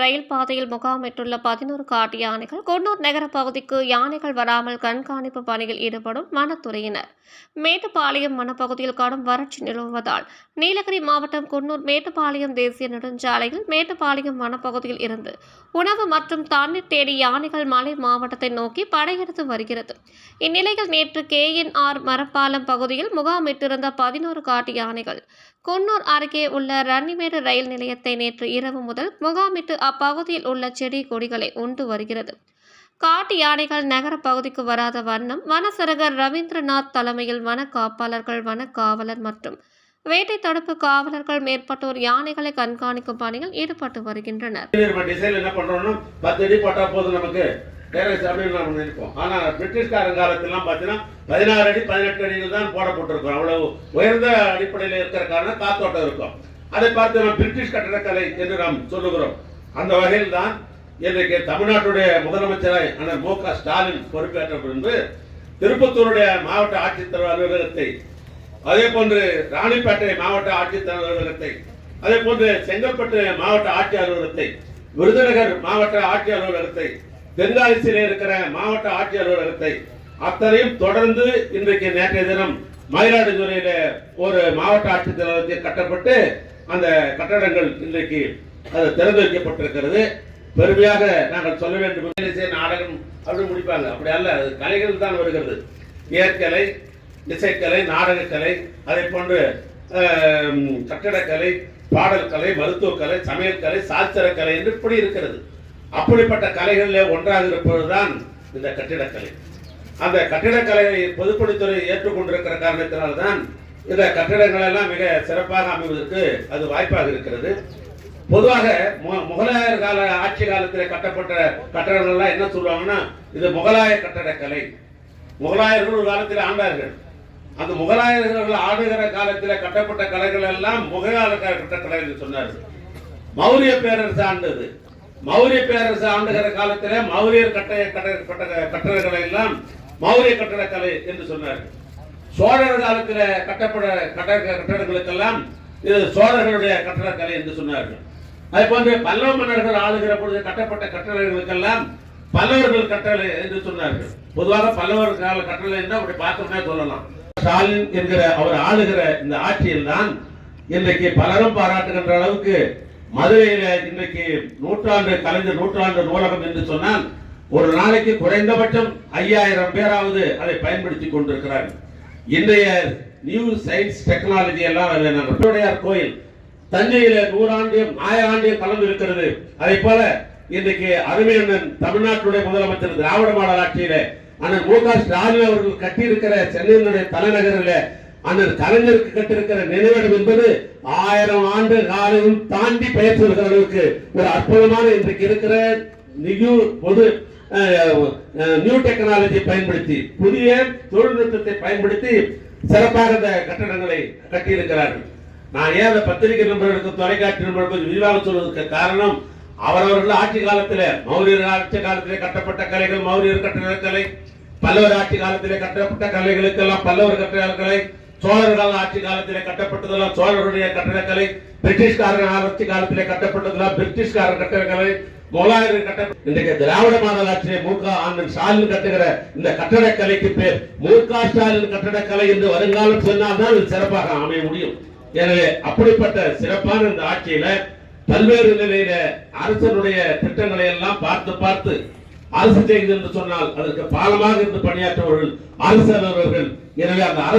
ரயில் பாதையில் முகாமிட்டுள்ள பதினோரு காட்டு யானைகள் கொன்னூர் நகர பகுதிக்கு யானைகள் வராமல் கண்காணிப்பு பணியில் ஈடுபடும் வனத்துறையினர். மேட்டுப்பாளையம் வனப்பகுதியில் கடும் வறட்சி நிலவுவதால் நீலகிரி மாவட்டம் குன்னூர் மேட்டுப்பாளையம் தேசிய நெடுஞ்சாலையில் மேட்டுப்பாளையம் வனப்பகுதியில் இருந்து உணவு மற்றும் தண்ணீர் தேடி யானைகள் மலை மாவட்டத்தை நோக்கி படையெடுத்து வருகிறது. இந்நிலையில் நேற்று கேஎன்ஆர் மரப்பாலம் பகுதியில் முகாமிட்டிருந்த பதினோரு காட்டு யானைகள் குன்னூர் அருகே உள்ள ரன்னிமேடு ரயில் நிலையத்தை நேற்று இரவு முதல் முகாமிட்டு சேர்த்து அப்பகுதியில் உள்ள செடி கொடிகளை உண்டு வருகிறது. காட்டு யானைகள் நகர பகுதிக்கு வராத வண்ணம் வனசரகர் ரவீந்திரநாத் தலைமையில் வன காப்பாளர்கள் வன காவலர் மற்றும் வேட்டை தடுப்பு காவலர்கள் மேற்பட்டோர் யானைகளை கண்காணிக்கும் பணியில் ஈடுபட்டு வருகின்றனர். என்ன பண்றோம்னா பத்து அடி போட்டா போதும் நமக்கு. டேரஸ் அப்படின்னு நம்ம நினைப்போம். ஆனா பிரிட்டிஷ்காரன் காலத்திலாம் பார்த்தீங்கன்னா பதினாறு அடி பதினெட்டு அடியில் தான் போடப்பட்டிருக்கும். அவ்வளவு உயர்ந்த அடிப்படையில் இருக்கிற காரணம் காத்தோட்டம் இருக்கும். அதை பார்த்து நம்ம பிரிட்டிஷ் கட்டடக்கலை என்று நாம் சொல்லுகிறோம். அந்த வகையில் தான் இன்றைக்கு தமிழ்நாட்டுடைய முதலமைச்சராய் அண்ணன் மு க ஸ்டாலின் பொறுப்பேற்ற பின்பு திருப்பத்தூருடைய மாவட்ட ஆட்சித்தலைவர் அலுவலகத்தை அதே போன்று ராணிப்பேட்டை மாவட்ட ஆட்சித்தலைவர் அலுவலகத்தை அதே போன்று செங்கல்பட்டு மாவட்ட ஆட்சி அலுவலகத்தை விருதுநகர் மாவட்ட ஆட்சி அலுவலகத்தை தென்காசியில இருக்கிற மாவட்ட ஆட்சி அலுவலகத்தை அத்தனையும் தொடர்ந்து இன்றைக்கு நேற்றைய தினம் மயிலாடுதுறையில ஒரு மாவட்ட ஆட்சித்தலைவரத்தை கட்டப்பட்டு அந்த கட்டடங்கள் இன்றைக்கு அது திறந்து வைக்கப்பட்டிருக்கிறது பெருமையாக நாங்கள் சொல்ல வேண்டும். இசை நாடகம் அப்படி முடிப்பாங்க. அப்படி அல்ல அது கலைகள் தான் வருகிறது. இயற்கலை இசைக்கலை நாடகக்கலை அதை போன்று கட்டடக்கலை பாடல் கலை மருத்துவக்கலை சமையல் கலை கலை என்று இப்படி இருக்கிறது. அப்படிப்பட்ட கலைகளில் ஒன்றாக இருப்பதுதான் இந்த கட்டிடக்கலை. அந்த கட்டிடக்கலையை பொதுப்பணித்துறை ஏற்றுக்கொண்டிருக்கிற காரணத்தினால்தான் இந்த கட்டிடங்கள் எல்லாம் மிக சிறப்பாக அமைவதற்கு அது வாய்ப்பாக இருக்கிறது. பொதுவாக முகலாயர் கால ஆட்சி காலத்தில் கட்டப்பட்ட கட்டடங்கள் எல்லாம் என்ன சொல்லுவாங்கன்னா இது முகலாய கட்டடக்கலை. முகலாயர்கள் ஒரு காலத்தில் ஆண்டார்கள். அந்த முகலாயர்கள் ஆடுகிற காலத்தில் கட்டப்பட்ட கலைகள் எல்லாம் முகலாய கட்டக்கலை என்று சொன்னார்கள். மௌரிய பேரரசு ஆண்டது. மௌரிய பேரரசு ஆண்டுகிற காலத்தில் மௌரியர் கட்ட கட்ட கட்ட- எல்லாம் மௌரிய கட்டடக்கலை என்று சொன்னார்கள். சோழர் காலத்தில் கட்டப்பட கட்ட கட்டடங்களுக்கெல்லாம் இது சோழர்களுடைய கட்டடக்கலை என்று சொன்னார்கள். அதே போன்று பல்லவ மன்னர்கள் ஆளுகிற பொழுது கட்டப்பட்ட கட்டளைகளுக்கெல்லாம் பல்லவர்கள் கட்டளை என்று சொன்னார்கள். பொதுவாக பல்லவர் கால கட்டளை என்று அப்படி பார்த்தோம்னா சொல்லலாம். ஸ்டாலின் என்கிற அவர் ஆளுகிற இந்த ஆட்சியில் தான் இன்றைக்கு பலரும் பாராட்டுகின்ற அளவுக்கு மதுரையில இன்றைக்கு நூற்றாண்டு கலைஞர் நூற்றாண்டு நூலகம் என்று சொன்னால் ஒரு நாளைக்கு குறைந்தபட்சம் ஐயாயிரம் பேராவது அதை பயன்படுத்தி கொண்டிருக்கிறார்கள். இன்றைய நியூ சயின்ஸ் டெக்னாலஜி எல்லாம் கோயில் தஞ்சையில நூறாண்டியம் ஆயிராண்டியம் கலந்து இருக்கிறது அதே போல இன்றைக்கு அருமையண்ணன் தமிழ்நாட்டுடைய முதலமைச்சர் திராவிட மாடல் ஆட்சியில அண்ணன் மு க ஸ்டாலின் அவர்கள் கட்டியிருக்கிற சென்னையினுடைய தலைநகரில் அண்ணன் கலைஞருக்கு கட்டிருக்கிற நினைவிடம் என்பது ஆயிரம் ஆண்டு காலையும் தாண்டி பெயர் சொல்கிற அளவுக்கு ஒரு அற்புதமான இன்றைக்கு இருக்கிற நியூ பொது நியூ டெக்னாலஜி பயன்படுத்தி புதிய தொழில்நுட்பத்தை பயன்படுத்தி சிறப்பாக இந்த கட்டடங்களை கட்டியிருக்கிறார்கள். நான் ஏன் அந்த பத்திரிகை நண்பர்களுக்கு தொலைக்காட்சி நண்பர்களுக்கு விரிவாக சொல்வதற்கு காரணம் அவரவர்கள் ஆட்சி காலத்தில் மௌரியர் ஆட்சி காலத்திலே கட்டப்பட்ட கலைகள் மௌரியர் கட்டடக்கலை பல்லவர் ஆட்சி காலத்திலே கட்டப்பட்ட கலைகளுக்கெல்லாம் பல்லவர் கலை சோழர்கள் ஆட்சி காலத்திலே கட்டப்பட்டதெல்லாம் சோழர்களுடைய கட்டடக்கலை பிரிட்டிஷ்காரர் ஆட்சி காலத்திலே கட்டப்பட்டதெல்லாம் பிரிட்டிஷ்காரர் கட்டடக்கலை முகலாயர்கள் கட்ட இன்றைக்கு திராவிட மாடல் ஆட்சியை மு க ஆனந்த் ஸ்டாலின் கட்டுகிற இந்த கட்டடக்கலைக்கு பேர் மு க ஸ்டாலின் கட்டடக்கலை என்று வருங்காலம் சொன்னால்தான் சிறப்பாக அமைய முடியும். எனவே அப்படிப்பட்ட சிறப்பான இந்த ஆட்சியில பல்வேறு நிலையில அரசனுடைய திட்டங்களை எல்லாம் பார்த்து பார்த்து அரசு செய்து என்று சொன்னால் அதற்கு பாலமாக இருந்து பணியாற்றவர்கள் அரசு அலுவலர்கள். எனவே அந்த அரசு